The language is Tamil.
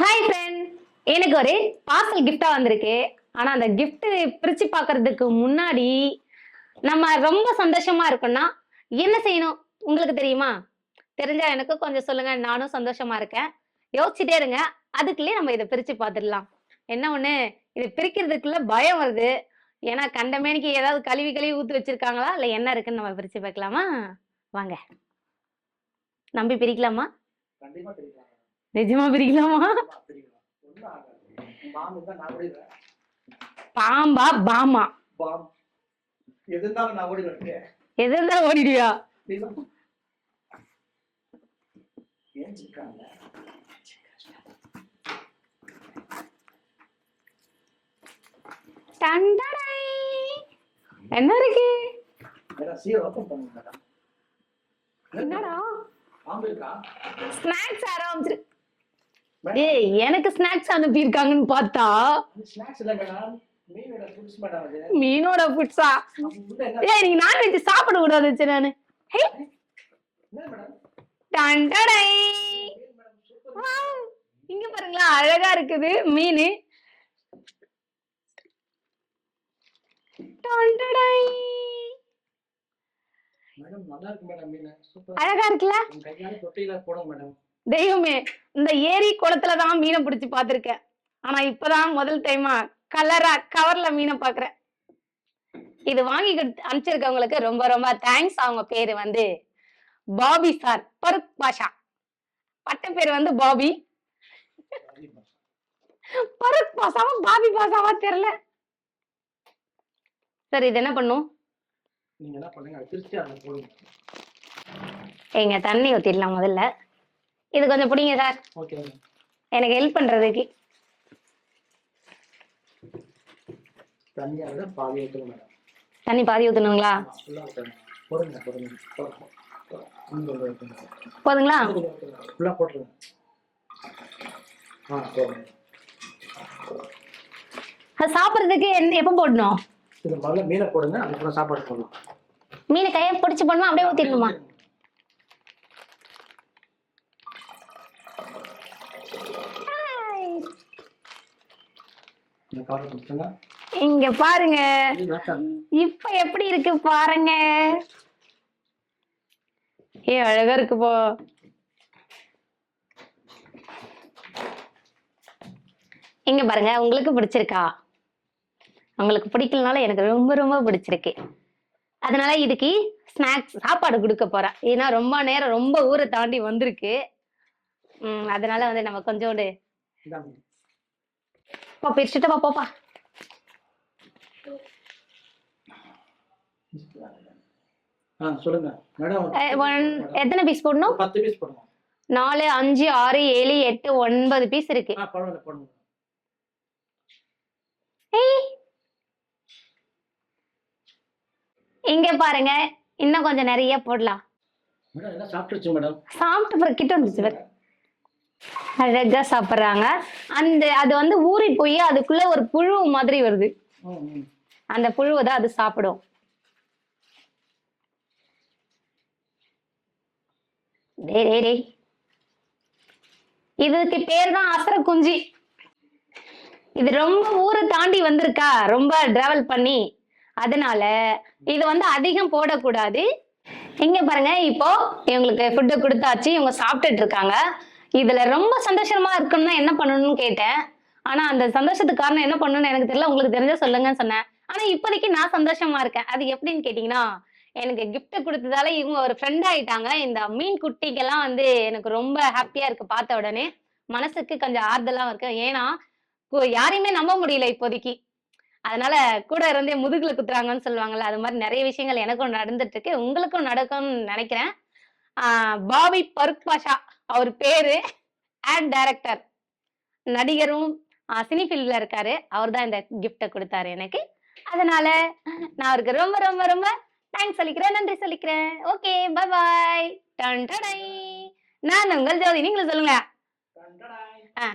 ஹாய் ஃப்ரெண்ட் எனக்கு ஒரு பார்சல் கிஃப்டா வந்திருக்கு. ஆனா அந்த கிஃப்ட் பிரிச்சு பாக்குறதுக்கு முன்னாடி நம்ம ரொம்ப சந்தோஷமா இருக்கோம்னா என்ன செய்யணும்? உங்களுக்கு தெரியுமா? தெரிஞ்சா எனக்கு கொஞ்சம் சொல்லுங்க. நானும் சந்தோஷமா இருக்கேன். யோசிச்சுட்டே இருங்க. அதுக்குள்ளேயே நம்ம இதை பிரிச்சு பார்த்துடலாம். என்ன ஒண்ணு? இது பிரிக்கிறதுக்குள்ள பயம் வருது. ஏன்னா கண்டமேனிக்கு ஏதாவது கழுவி கழுவி ஊத்து வச்சிருக்காங்களா? இல்ல என்ன இருக்குன்னு நம்ம பிரிச்சு பார்க்கலாமா? வாங்க. நம்பி பிரிக்கலாமா? கண்டிப்பா பிரிக்கலாம். நிஜமா பிரிக்கலாமா? பாம்பு பாமா. எது இருந்தாலும் ஓடிடுவியா. என்ன இருக்கு? என்னடா? ஸ்நாக்ஸ் ஆரம்பிச்சிரு. ஏய் எனக்கு ஸ்நாக்ஸ் அனுப்பியிருக்காங்கன்னு பார்த்தா? மீனோட என்ன ஏய் நீங்க நான்வெஜ் சாப்பிட கூடாது வச்சு நானு. இங்க பாருங்களா அழகா இருக்குது மீன். அழகா இருக்குல்ல? தெய்வமே இந்த ஏரி குளத்துல தான் மீனை பிடிச்சு பார்த்திருக்கேன். ஆனா இப்பதான் முதல் டைமா கலரா கவர்ல மீனை பாக்குறேன் இது வாங்கி அனுப்பிச்சிருக்கவங்களுக்கு ரொம்ப ரொம்ப தேங்க்ஸ் அவங்க பேரு வந்து பாபி சார் பருக் பாஷா. பட்ட பேர் வந்து பாபி. பருக் பாஷாவா பாபி பாஷாவா தெரியல. சரி இது என்ன பண்ணும்? நீங்க என்ன பண்ணுங்க எங்க தண்ணி ஊத்திடலாம் முதல்ல. இது கொஞ்சம் பிடிங்க சார். எனக்கு ஹெல்ப் பண்றதுக்கு. தண்ணி பாதி ஊத்தணுங்களா. போதுங்களா? அது சாப்பிட்றதுக்கு எப்போ போடணும்? மீனை போடுங்க அதுக்கப்புறம் சாப்பாடு போடலாம் மீனை கையை பிடிச்சி போடணுமா அப்படியே ஊத்திடணுமா? இங்க பாருங்க. இப்ப எப்படி இருக்கு பாருங்க. ஏ அழகா இருக்கு போ. இங்க பாருங்க உங்களுக்கு பிடிச்சிருக்கா? உங்களுக்கு பிடிக்கலனால எனக்கு ரொம்ப ரொம்ப பிடிச்சிருக்கு. அதனால இதுக்கு ஸ்நாக்ஸ் சாப்பாடு கொடுக்க போறேன் ஏன்னா ரொம்ப நேரம் ரொம்ப ஊரை தாண்டி வந்திருக்கு. உம் அதனால வந்து நம்ம கொஞ்சோண்டு இந்தாங்க. போ பிரிச்சுட்டு வா போப்பா. சொல்லுங்க. எத்தனை பீஸ் போடணும்? பத்து பீஸ் போடுங்க நாலு அஞ்சு ஆறு ஏழு எட்டு ஒன்பது பீஸ் இருக்கு. இங்க பாருங்க. இன்னும் கொஞ்சம் நிறைய போடலாம். சாப்பிட்டு கிட்ட வந்துச்சு. அழகா சாப்பிடுறாங்க. அந்த அது வந்து ஊறி போய் அதுக்குள்ள ஒரு புழு மாதிரி வருது. அந்த புழுவை தான் அது சாப்பிடும். டேய் இதுக்கு பேர் தான் அசர குஞ்சி இது ரொம்ப ஊரை தாண்டி வந்திருக்கா. ரொம்ப டிராவல் பண்ணி. அதனால இது வந்து அதிகம் போடக்கூடாது. இங்க பாருங்க இப்போ இவங்களுக்கு ஃபுட்டு கொடுத்தாச்சு. இவங்க சாப்பிட்டுட்டு இருக்காங்க. இதுல ரொம்ப சந்தோஷமா இருக்கணும்னா என்ன பண்ணணும்னு கேட்டேன். ஆனா அந்த சந்தோஷத்துக்கு காரணம் என்ன பண்ணணும்னு எனக்கு தெரியல. உங்களுக்கு தெரிஞ்சா சொல்லுங்கன்னு சொன்னேன். ஆனா இப்போதைக்கு நான் சந்தோஷமா இருக்கேன். அது எப்படின்னு கேட்டீங்கன்னா எனக்கு கிஃப்ட் கொடுத்ததால இவங்க ஒரு ஃப்ரெண்ட் ஆயிட்டாங்க. இந்த மீன் குட்டிக்கெல்லாம் வந்து எனக்கு ரொம்ப ஹாப்பியா இருக்கு பார்த்த உடனே மனசுக்கு கொஞ்சம் ஆறுதலா இருக்கு. ஏன்னா யாரையுமே நம்ப முடியல இப்போதைக்கு. அதனால கூட இருந்தே முதுகுல குத்துறாங்கன்னு சொல்லுவாங்கல்ல அது மாதிரி நிறைய விஷயங்கள் எனக்கும் நடந்துட்டு இருக்கு. உங்களுக்கும் நடக்கும்னு நினைக்கிறேன். பாபி பருக் பாஷா அவர் பேரு ஆட் டைரக்டர் நடிகரும் சினி ஃபீல்ட்ல இருக்காரு. அவர் தான் இந்த கிஃப்டை கொடுத்தாரு எனக்கு. அதனால நான் அவருக்கு ரொம்ப ரொம்ப ரொம்ப தேங்க்ஸ் சொல்லிக்கிறேன். நன்றி சொல்லிக்கிறேன். ஓகே பை பாய் டன் டடை நான் உங்கள் ஜோதி. நீங்களும் சொல்லுங்க. டண்டடாய். ஆ.